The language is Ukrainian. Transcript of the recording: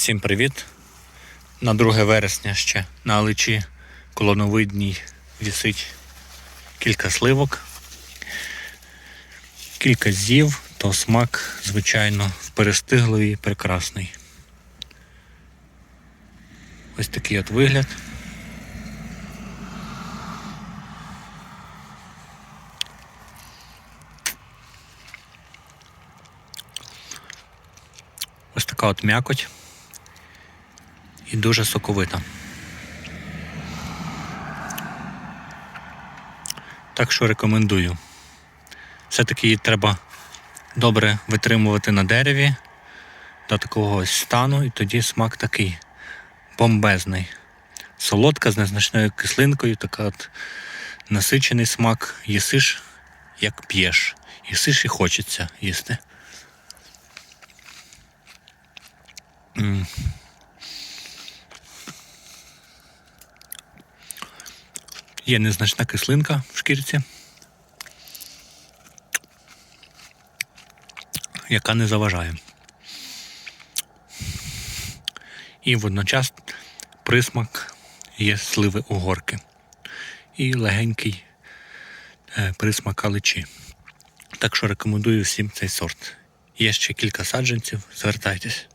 Всім привіт! На 2 вересня ще на Аличі колоновидній вісить кілька сливок, кілька з'їв, то смак, звичайно, перестиглий і прекрасний. Ось такий от вигляд. Ось така от м'якоть і дуже соковита. Так що рекомендую. Все-таки її треба добре витримувати на дереві до такого стану, і тоді смак такий бомбезний. Солодка з незначною кислинкою, така от насичений смак. Їсиш, як п'єш. Їсиш і хочеться їсти. М. Є незначна кислинка в шкірці, яка не заважає. І водночас присмак є сливи угорки і легенький е, присмак аличі. Так що рекомендую всім цей сорт. Є ще кілька саджанців, звертайтесь.